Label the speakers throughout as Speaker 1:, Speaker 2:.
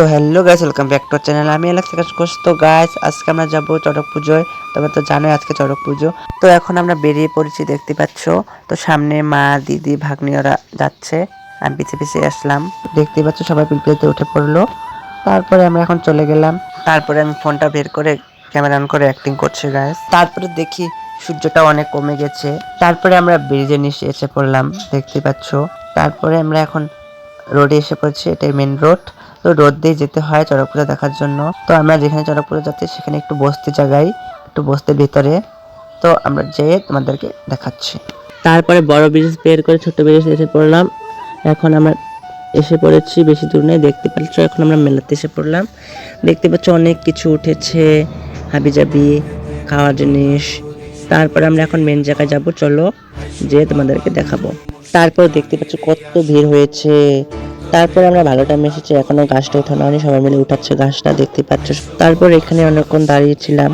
Speaker 1: তো hello guys welcome back to channel আমি এলাকা থেকে কোষ তো গাইস আজকে আমরা যাব চড়ক পুজোয়। তবে তো জানোই আজকে চড়ক পুজো। তো এখন আমরা বেরিয়ে পড়েছি, দেখতে পাচ্ছ? তো সামনে মা, দিদি ভাগ্নিওরা যাচ্ছে। আমি পিছিয়ে পিছিয়ে আসলাম। দেখতে পাচ্ছ, সবাই পিলপিলিতে উঠে পড়ল। তারপরে আমরা এখন চলে গেলাম। তারপরে আমি ফোনটা বের করে ক্যামেরা অন করে অ্যাক্টিং করছি গাইস তারপরে দেখি সূর্যটা অনেক কমে গেছে। তারপরে আমরা ব্রিজের নিচে এসে পড়লাম, দেখতে পাচ্ছ? তারপরে আমরা এখন রোডে এসে পড়ছি, এটাই মেন রোড তো রোড দিয়ে যেতে হয় চড়ক পূজা দেখার জন্য। তো আমরা যেখানে চড়ক পূজা যাচ্ছি, সেখানে একটু বস্তি জায়গায়, একটু বস্তির ভিতরে। তো আমরা যেয়ে তোমাদেরকে দেখাচ্ছি। তারপরে বড় ব্রিজ বের করে ছোট ব্রিজ এসে পড়লাম। এখন আমরা এসে পড়েছি, বেশি দূর নেই দেখতে পাচ্ছ, এখন আমরা মেলাতে এসে পড়লাম। দেখতে পাচ্ছ অনেক কিছু উঠেছে, হাবিজাবি, খাওয়ার জিনিস। তারপরে আমরা এখন মেন জায়গায় যাব, চলো যে তোমাদেরকে দেখাবো। তারপর দেখতে পাচ্ছ কত ভিড় হয়েছে। তারপরে আমরা ভালো টাইম এসেছি, এখনও গাছটা ওঠানো হয়নি, সবাই মিলে উঠাচ্ছে গাছটা, দেখতে পাচ্ছ। তারপর এখানে অনেকক্ষণ দাঁড়িয়েছিলাম।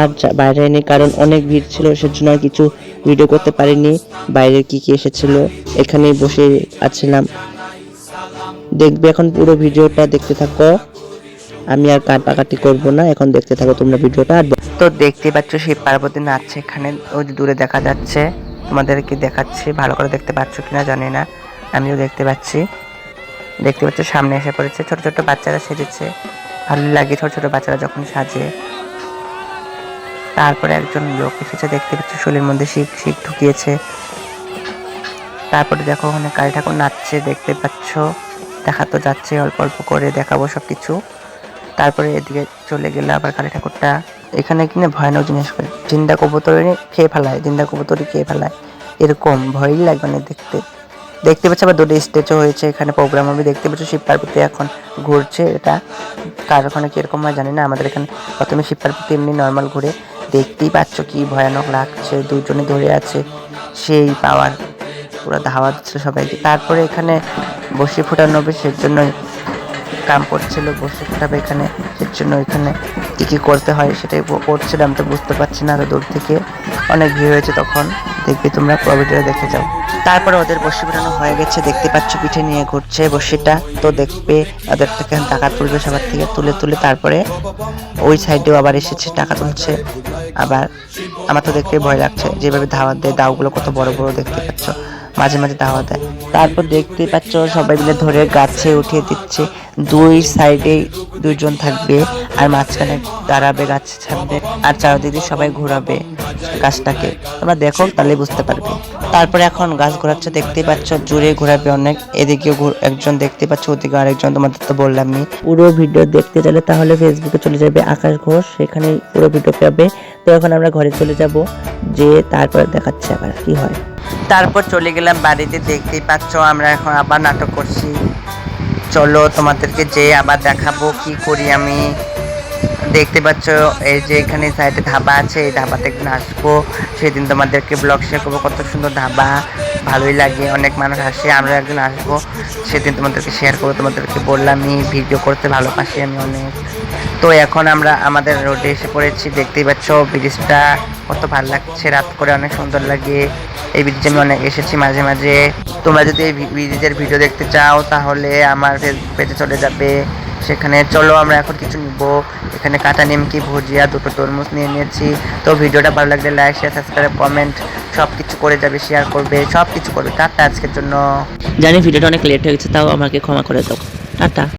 Speaker 1: আর বাইরে নেই, কারণ অনেক ভিড় ছিল, সেজন্য আর কিছু ভিডিও করতে পারিনি। বাইরে কি কি এসেছিল, এখানেই বসে আছিলাম। দেখবে এখন পুরো ভিডিওটা দেখতে থাকো। আমি আর কাটাকাটি করব না, এখন দেখতে থাকো তোমরা ভিডিওটা। আর তো দেখতে পাচ্ছ সেই পার্বতী নাচছে এখানে, ওই দূরে দেখা যাচ্ছে। তোমাদেরকে দেখাচ্ছি, ভালো করে দেখতে পাচ্ছ কিনা জানি না। আমিও দেখতে পাচ্ছি। দেখতে পাচ্ছ সামনে এসে পড়েছে, ছোট ছোট বাচ্চারা সেজেছে। ভালো লাগে ছোট ছোট বাচ্চারা যখন সাজে। তারপরে একজন লোক এসেছে, দেখতে পাচ্ছ শরীরের মধ্যে শিখ শিখ ঢুকিয়েছে। তারপরে দেখো ওখানে কালী ঠাকুর নাচছে, দেখতে পাচ্ছ। দেখা তো যাচ্ছে, অল্প অল্প করে দেখাবো সব কিছু তারপরে এদিকে চলে গেলে আবার কালী ঠাকুরটা। এখানে কিনে ভয়ানক জিনিস করে, জিন্দা কবুতরে খেয়ে ফেলায়, জিন্দা কবুতরই খেয়ে ফেলায়। এরকম ভয়ই লাগবে না দেখতে। দেখতে পাচ্ছ, আবার দুটো স্টেজও হয়েছে, এখানে প্রোগ্রাম আমি দেখতে পাচ্ছ, শিব পার্বতী এখন ঘুরছে, এটা কার ওখানে কীরকম হয় জানি না, আমাদের এখানে প্রথমে শিব পার্বতী এমনি নর্মাল ঘুরে দেখতেই পাচ্ছ কি ভয়ানক লাগছে, দুজনে ধরে আছে, সেই পাওয়ার পুরো ধাওয়া দিচ্ছে সবাইকে। তারপরে এখানে বসে ফোটানো হবে, সেজন্যই কাম করছিল বসে ফোটাবে এখানে, এর জন্য এখানে কি কি করতে হয় সেটাই করছিলাম তো বুঝতে পারছি না দূর থেকে। অনেক ভিড় হয়েছে তখন, দেখবে তোমরা প্রভিডিও দেখে যাও। তারপরে ওদের বসি ফোটানো হয়ে গেছে, দেখতে পাচ্ছ পিঠে নিয়ে ঘুরছে বসিটা, তো দেখবে ওদের থেকে টাকা তুলবে সবার থেকে, তুলে তুলে তারপরে ওই সাইডেও আবার এসেছে, টাকা তুলছে। আবার আমার তো দেখতে ভয় লাগছে, যেভাবে ধাওয়া দেয় দাওগুলো কত বড় বড় দেখতে পাচ্ছ। মাঝে মাঝে ধাওয়া দেয় তারপর দেখতে পাচ্ছ সবাই মিলে ধরে গাছে উঠিয়ে দিচ্ছে। দুই সাইডে দুইজন থাকবে আর মাঝখানে দাঁড়াবে গাছের ছাড়বে আর চারদিকে সবাই ঘোরাবে গাছটাকে। তোমরা দেখো, তাহলে বুঝতে পারবে। তারপরে এখন গাছ ঘোরাচ্ছে, দেখতে পাচ্ছ জুড়ে ঘোরাবে অনেক। এদিকে একজন দেখতে পাচ্ছ, ওদিকে আরেকজন, তোমাদের তো বললাম বললামই পুরো ভিডিও দেখতে চাইলে তাহলে ফেসবুকে চলে যাবে আকাশ ঘোষ সেখানে পুরো ভিডিও পাবে। তো এখন আমরা ঘরে চলে যাব যে তারপরে দেখাচ্ছে আবার কি হয়। তারপর চলে গেলাম বাড়িতে, দেখতেই পাচ্ছ আমরা এখন আবার নাটক করছি। চলো তোমাদেরকে যে আবার দেখাবো কি করি আমি। দেখতে পাচ্ছ, এই যে এখানে সাইডে ধাবা আছে, এই ধাবাতে একদিন আসব। সেদিন তোমাদেরকে ব্লগ শেয়ার করব, কত সুন্দর ধাবা। ভালোই লাগে, অনেক মানুষ আসে আমরা একদিন আসব। সেদিন তোমাদেরকে শেয়ার করব, তোমাদেরকে বললামই ভিডিও করতে ভালোবাসি আমি অনেক। তো এখন আমরা আমাদের রোডে এসে পড়েছি, দেখতেই পাচ্ছ, ব্রিজটা কত ভালো লাগছে, রাত করে অনেক সুন্দর লাগে। এই ব্রিজে আমি অনেক এসেছি মাঝে মাঝে। তোমরা যদি এই ব্রিজের ভিডিও দেখতে চাও, তাহলে আমার পেজে চলে যাবে। সেখানে চলো, আমরা এখন কিছু নিব। এখানে কাঁচা নিমকি, ভুজিয়া, দুটো তরমুজ নিয়ে নিয়েছি। তো ভিডিওটা ভালো লাগলে লাইক শেয়ার সাবস্ক্রাইব কমেন্ট সব কিছু করে যাবে শেয়ার করবে সব কিছু করবে। টাটা আজকের জন্য। জানি ভিডিওটা অনেক লেট হয়ে গেছে, তাও আমাকে ক্ষমা করে দাও। টাটা।